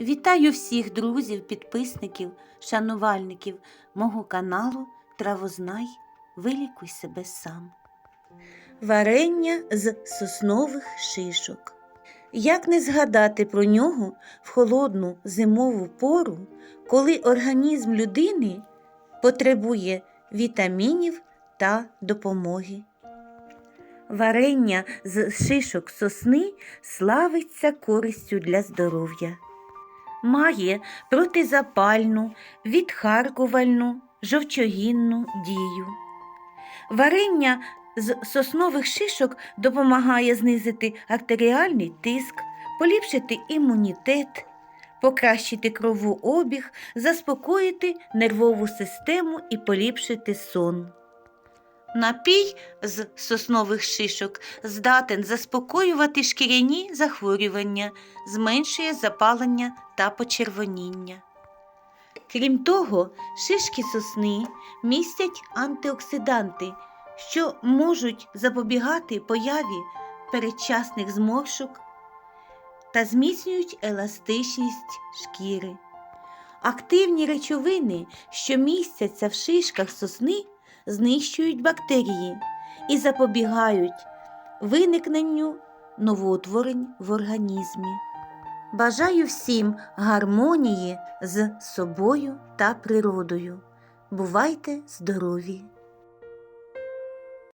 Вітаю всіх друзів, підписників, шанувальників мого каналу Травознай Вилікуй себе сам. Варення з соснових шишок. Як не згадати про нього в холодну зимову пору, коли організм людини потребує вітамінів та допомоги. Варення з шишок сосни славиться користю для здоров'я. Має протизапальну, відхаркувальну, жовчогінну дію. Варення з соснових шишок допомагає знизити артеріальний тиск, поліпшити імунітет, покращити кровообіг, заспокоїти нервову систему і поліпшити сон. Напій з соснових шишок здатен заспокоювати шкіряні захворювання, зменшує запалення та почервоніння. Крім того, шишки сосни містять антиоксиданти, що можуть запобігати появі передчасних зморшок та зміцнюють еластичність шкіри. Активні речовини, що містяться в шишках сосни, знищують бактерії і запобігають виникненню новоутворень в організмі. Бажаю всім гармонії з собою та природою. Бувайте здорові!